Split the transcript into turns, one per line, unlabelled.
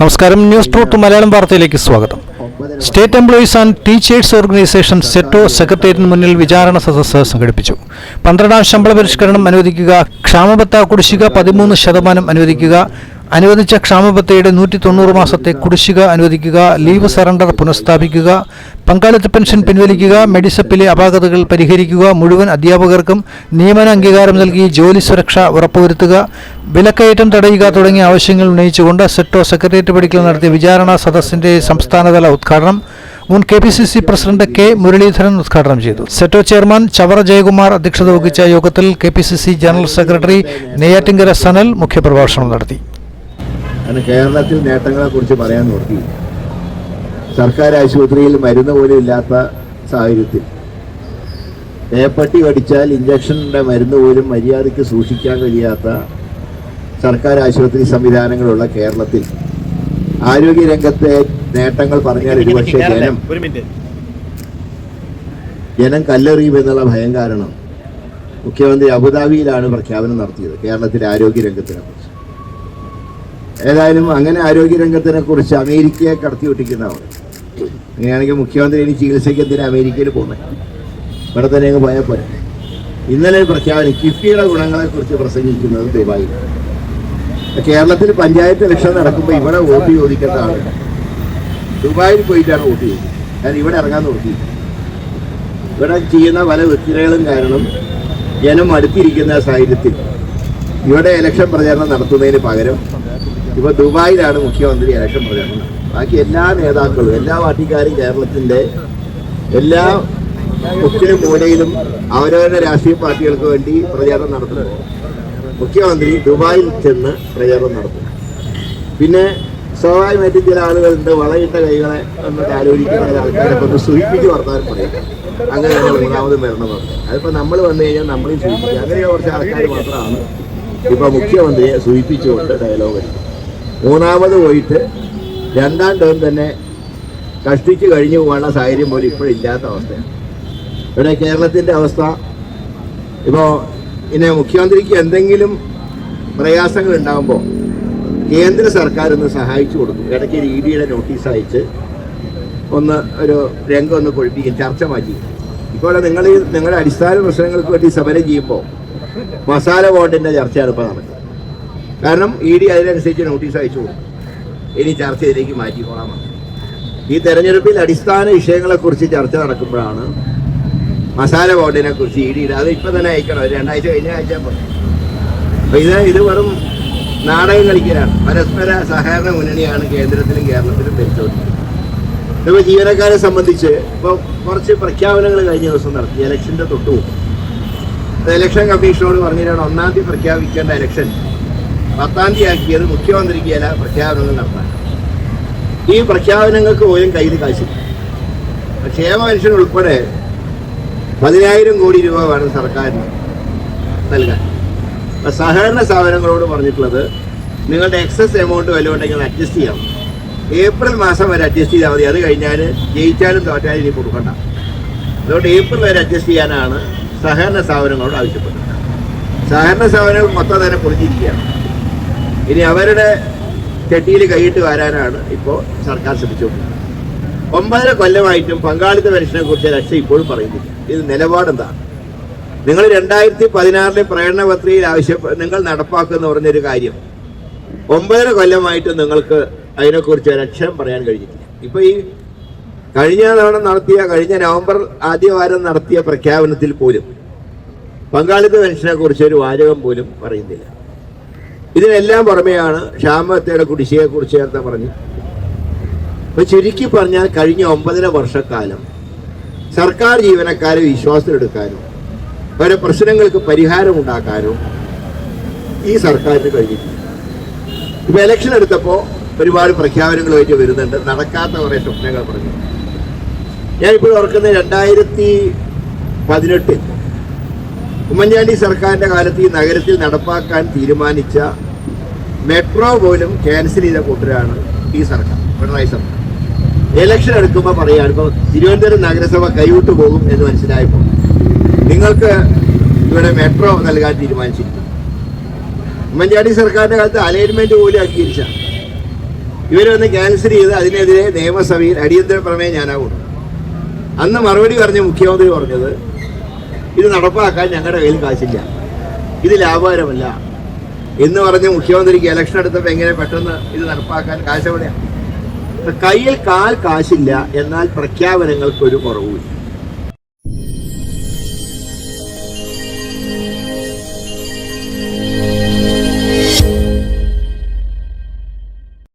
നമസ്കാരം. News truth Malayalam വാർത്തയിലേക്ക് സ്വാഗതം. State employees and teachers organisation SETO സെക്രട്ടേറിയറ്റിന് മുന്നിൽ വിചാരണ സദസ്സ് സംഘടിപ്പിച്ചു. പന്ത്രണ്ടാം ശമ്പള പരിഷ്കരണം അനുവദിക്കുക ക്ഷാമബത്ത കുടിശ്ശിക പതിമൂന്ന് ശതമാനം അനുവദിക്കുക അനുവദിച്ച ക്ഷാമബത്തയുടെ നൂറ്റി തൊണ്ണൂറ് മാസത്തെ കുടിശ്ശിക അനുവദിക്കുക ലീവ് സറണ്ടർ പുനഃസ്ഥാപിക്കുക പങ്കാളിത്ത പെൻഷൻ പിൻവലിക്കുക മെഡിസപ്പിലെ അപാകതകൾ പരിഹരിക്കുക മുഴുവൻ അധ്യാപകർക്കും നിയമന അംഗീകാരം നൽകി ജോലി സുരക്ഷ ഉറപ്പുവരുത്തുക വിലക്കയറ്റം തടയുക തുടങ്ങിയ ആവശ്യങ്ങൾ ഉന്നയിച്ചുകൊണ്ട് സെറ്റോ സെക്രട്ടേറിയറ്റ് പടിക്കൽ നടത്തിയ വിചാരണ സദസ്സിന്റെ സംസ്ഥാനതല ഉദ്ഘാടനം മുൻ K P C C president K Muraleedharan ഉദ്ഘാടനം ചെയ്തു. സെറ്റോ ചെയർമാൻ ചവറ ജയകുമാർ അധ്യക്ഷത വഹിച്ച യോഗത്തിൽ K P C C general secretary Neyyattinkara Sanal മുഖ്യപ്രഭാഷണം നടത്തി.
കാരണം കേരളത്തിൽ നേട്ടങ്ങളെ കുറിച്ച് പറയാൻ നോക്കി. സർക്കാർ ആശുപത്രിയിൽ മരുന്ന് പോലും ഇല്ലാത്ത സാഹചര്യത്തിൽ. ഏപ്പട്ടി കടിച്ചാൽ ഇഞ്ചക്ഷന്റെ മരുന്ന് പോലും മര്യാദയ്ക്ക് സൂക്ഷിക്കാൻ കഴിയാത്ത സർക്കാർ ആശുപത്രി സംവിധാനങ്ങളുള്ള കേരളത്തിൽ. ആരോഗ്യരംഗത്തെ നേട്ടങ്ങൾ പറഞ്ഞാൽ ഒരുപക്ഷെ ജനം ജനം കല്ലെറിയുമെന്നുള്ള ഭയം കാരണം മുഖ്യമന്ത്രി അബുദാബിയിലാണ് പ്രഖ്യാപനം നടത്തിയത് കേരളത്തിലെ ആരോഗ്യരംഗത്തിനെ കുറിച്ച്. ഏതായാലും അങ്ങനെ ആരോഗ്യരംഗത്തിനെ കുറിച്ച് അമേരിക്കയെ കടത്തി ഒട്ടിക്കുന്നവർ അങ്ങനെയാണെങ്കിൽ മുഖ്യമന്ത്രി ഇനി ചികിത്സയ്ക്ക് എന്തിനാ അമേരിക്കയിൽ പോകുന്നത്? ഇവിടെ തന്നെ അങ്ങ് പോയാൽ പോരെ. ഇന്നലെ പ്രഖ്യാപനം കിഫ്ബിയുടെ ഗുണങ്ങളെ കുറിച്ച് പ്രസംഗിക്കുന്നത് ദയവായി. കേരളത്തിൽ പഞ്ചായത്ത് ഇലക്ഷൻ നടക്കുമ്പോൾ ഇവിടെ വോട്ട് ചോദിക്കേണ്ട ആളുകൾ ദുബായിൽ പോയിട്ടാണ് വോട്ട് ചെയ്തത് കാരണം ഇവിടെ ഇറങ്ങാൻ നോക്കി. ഇവിടെ ചെയ്യുന്ന പല വ്യക്തികളും കാരണം ജനം അടുത്തിരിക്കുന്ന സാഹചര്യത്തിൽ ഇവിടെ ഇലക്ഷൻ പ്രചാരണം നടത്തുന്നതിന് പകരം ഇപ്പൊ ദുബായിലാണ് മുഖ്യമന്ത്രി ഇലക്ഷൻ പ്രചരണം. ബാക്കി എല്ലാ നേതാക്കളും എല്ലാ പാർട്ടിക്കാരും കേരളത്തിന്റെ എല്ലാ മുക്കിലും മൂലയിലും അവരവരുടെ രാഷ്ട്രീയ പാർട്ടികൾക്ക് വേണ്ടി പ്രചാരണം നടത്തുന്നത് മുഖ്യമന്ത്രി ദുബായിൽ ചെന്ന് പ്രചാരണം നടത്തും പിന്നെ സ്വാഭാവികമായിട്ടും ചില ആളുകളുണ്ട് വളയിട്ട കൈകളെ ഒന്ന് ആലോചിക്കുന്ന ആൾക്കാരെ ഒന്ന് സൂചിപ്പിച്ച് വർത്താനം പറയും. അങ്ങനെ ഞങ്ങൾ മൂന്നാമത് വരണം പറഞ്ഞു അതിപ്പോ നമ്മൾ വന്നു കഴിഞ്ഞാൽ നമ്മളെയും സൂചിപ്പിക്കുക അങ്ങനെയുള്ള കുറച്ച് ആൾക്കാർ മാത്രമാണ് ഇപ്പോൾ മുഖ്യമന്ത്രിയെ സൂചിപ്പിച്ചുകൊണ്ട് ഡയലോഗ് അടിക്കും മൂന്നാമത് പോയിട്ട് രണ്ടാം ടേം തന്നെ കഷ്ടിച്ച് കഴിഞ്ഞു പോകാനുള്ള സാഹചര്യം പോലും ഇപ്പോഴില്ലാത്ത അവസ്ഥയാണ്. ഇവിടെ കേരളത്തിന്റെ അവസ്ഥ ഇപ്പോൾ ഇനി മുഖ്യമന്ത്രിക്ക് എന്തെങ്കിലും പ്രയാസങ്ങൾ ഉണ്ടാകുമ്പോൾ കേന്ദ്ര സർക്കാർ ഒന്ന് സഹായിച്ചു കൊടുക്കും. ഇടയ്ക്ക് ഒരു ഇ ഡിയുടെ നോട്ടീസ് അയച്ച് ഒന്ന് ഒരു രംഗം ഒന്ന് കൊഴിപ്പിക്കും ചർച്ച മാറ്റി. ഇപ്പോൾ നിങ്ങൾ നിങ്ങളുടെ അടിസ്ഥാന പ്രശ്നങ്ങൾക്ക് വേണ്ടി സമരം ചെയ്യുമ്പോൾ മസാല ബോണ്ടിന്റെ ചർച്ചയാണ് ഇപ്പോൾ നടക്കുന്നത്. കാരണം ഇ ഡി അതിനനുസരിച്ച് നോട്ടീസ് അയച്ചു ഇനി ചർച്ചയിലേക്ക് മാറ്റിക്കോളാം. ഈ തെരഞ്ഞെടുപ്പിൽ അടിസ്ഥാന വിഷയങ്ങളെക്കുറിച്ച് ചർച്ച നടക്കുമ്പോഴാണ് മസാല ബോർഡിനെ കുറിച്ച് ഇ ഡിയുടെ അത് ഇപ്പം തന്നെ അയക്കണം. രണ്ടാഴ്ച കഴിഞ്ഞ ആഴ്ച അപ്പൊ ഇത് ഇത് വെറും നാടകം കളിക്കലാണ്. പരസ്പര സഹകരണ മുന്നണിയാണ് കേന്ദ്രത്തിലും കേരളത്തിലും ഭരിച്ചുകൊണ്ടിരിക്കുന്നത്. ഇപ്പോൾ ജീവനക്കാരെ സംബന്ധിച്ച് ഇപ്പോൾ കുറച്ച് പ്രഖ്യാപനങ്ങൾ കഴിഞ്ഞ ദിവസം നടത്തി. ഇലക്ഷന്റെ തൊട്ടു ഇലക്ഷൻ കമ്മീഷനോട് പറഞ്ഞിട്ടാണ് ഒന്നാം തീയതി പ്രഖ്യാപിക്കേണ്ട ഇലക്ഷൻ. പത്താം തീയതി ആക്കിയത് മുഖ്യമന്ത്രിക്ക് ചില പ്രഖ്യാപനങ്ങൾ നടത്താൻ. ഈ പ്രഖ്യാപനങ്ങൾക്ക് പോലും കയ്യിൽ കാശില്ല. ക്ഷേമ പെൻഷൻ ഉൾപ്പെടെ പതിനായിരം കോടി രൂപ വേണം സർക്കാരിന് നൽകാൻ. സഹകരണ സ്ഥാപനങ്ങളോട് പറഞ്ഞിട്ടുള്ളത് നിങ്ങളുടെ എക്സസ് എമൗണ്ട് വല്ലതും ഉണ്ടെങ്കിൽ അഡ്ജസ്റ്റ് ചെയ്യാം ഏപ്രിൽ മാസം വരെ അഡ്ജസ്റ്റ് ചെയ്താൽ മതി. അത് കഴിഞ്ഞാൽ ജയിച്ചാലും തോറ്റാലും ഇനി കൊടുക്കണ്ട. അതുകൊണ്ട് ഏപ്രിൽ വരെ അഡ്ജസ്റ്റ് ചെയ്യാനാണ് സഹകരണ സ്ഥാപനങ്ങളോട് ആവശ്യപ്പെട്ടത്. സഹകരണ സ്ഥാപനങ്ങൾ മൊത്തം തന്നെ പൊളിഞ്ഞിരിക്കുകയാണ് ഇനി അവരുടെ ചെട്ടിയിൽ കൈയിട്ട് വരാനാണ് ഇപ്പോൾ സർക്കാർ ശ്രമിച്ചുകൊണ്ടിരിക്കുന്നത്. ഒമ്പതര കൊല്ലമായിട്ടും പങ്കാളിത്ത പെൻഷനെ കുറിച്ച് രക്ഷ ഇപ്പോഴും പറയുന്നില്ല. ഇത് നിലപാടെന്താണ്? നിങ്ങൾ രണ്ടായിരത്തി പതിനാറിലെ പ്രകടന പത്രികയിൽ ആവശ്യപ്പെ നിങ്ങൾ നടപ്പാക്കുന്ന പറഞ്ഞൊരു കാര്യം. ഒമ്പതര കൊല്ലമായിട്ടും നിങ്ങൾക്ക് അതിനെക്കുറിച്ച് ഒരു അക്ഷരം പറയാൻ കഴിഞ്ഞിട്ടില്ല. ഇപ്പൊ ഈ കഴിഞ്ഞ തവണ നടത്തിയ കഴിഞ്ഞ നവംബർ ആദ്യവാരം നടത്തിയ പ്രഖ്യാപനത്തിൽ പോലും പങ്കാളിത്ത പെൻഷനെ കുറിച്ച് ഒരു വാചകം പോലും പറയുന്നില്ല. ഇതിനെല്ലാം പുറമെയാണ് ക്ഷാമത്തയുടെ കുടിശ്ശിയെ കുറിച്ച് നേരത്തെ പറഞ്ഞു. അപ്പൊ ചുരുക്കി പറഞ്ഞാൽ കഴിഞ്ഞ ഒമ്പതര വർഷക്കാലം സർക്കാർ ജീവനക്കാരെ വിശ്വാസത്തിലെടുക്കാനും അവരെ പ്രശ്നങ്ങൾക്ക് പരിഹാരം ഉണ്ടാക്കാനും ഈ സർക്കാരിന് കഴിഞ്ഞിട്ടില്ല ഇപ്പൊ ഇലക്ഷൻ എടുത്തപ്പോൾ ഒരുപാട് പ്രഖ്യാപനങ്ങളുമായിട്ട് വരുന്നുണ്ട്. നടക്കാത്ത കുറെ സ്വപ്നങ്ങൾ പറഞ്ഞു. ഞാൻ ഞാനിപ്പോൾ ഓർക്കുന്ന രണ്ടായിരത്തി പതിനെട്ടിൽ ഉമ്മൻചാണ്ടി സർക്കാരിന്റെ കാലത്ത് ഈ നഗരത്തിൽ നടപ്പാക്കാൻ തീരുമാനിച്ച മെട്രോ പോലും ക്യാൻസൽ ചെയ്ത കൂട്ടരാണ് ഈ സർക്കാർ പിണറായി സർക്കാർ. ഇലക്ഷൻ എടുക്കുമ്പോൾ പറയുകയാണ് ഇപ്പോൾ തിരുവനന്തപുരം നഗരസഭ കൈവിട്ടു പോകും എന്ന് മനസ്സിലായപ്പോൾ നിങ്ങൾക്ക് ഇവിടെ മെട്രോ നൽകാൻ തീരുമാനിച്ചിരിക്കുന്നു. ഉമ്മൻചാണ്ടി സർക്കാരിന്റെ കാലത്ത് അലൈൻമെന്റ് പോലും അംഗീകരിച്ച ഇവരൊന്ന് ക്യാൻസൽ ചെയ്ത് അതിനെതിരെ നിയമസഭയിൽ അടിയന്തര പ്രമേയം ഞാനാകും അന്ന് മറുപടി പറഞ്ഞ മുഖ്യമന്ത്രി പറഞ്ഞത് ഇത് നടപ്പാക്കാൻ ഞങ്ങളുടെ കയ്യിൽ കാശില്ല. ഇത് ലാഭകരമല്ല. എന്ന് പറഞ്ഞ് മുഖ്യമന്ത്രിക്ക് ഇലക്ഷൻ എടുത്തപ്പോൾ എങ്ങനെ പെട്ടെന്ന് ഇത് നടപ്പാക്കാൻ കാശ് എവിടെയാണ് കയ്യിൽ കാൽ കാശില്ല എന്നാൽ പ്രഖ്യാപനങ്ങൾക്ക് ഒരു കുറവുമില്ല.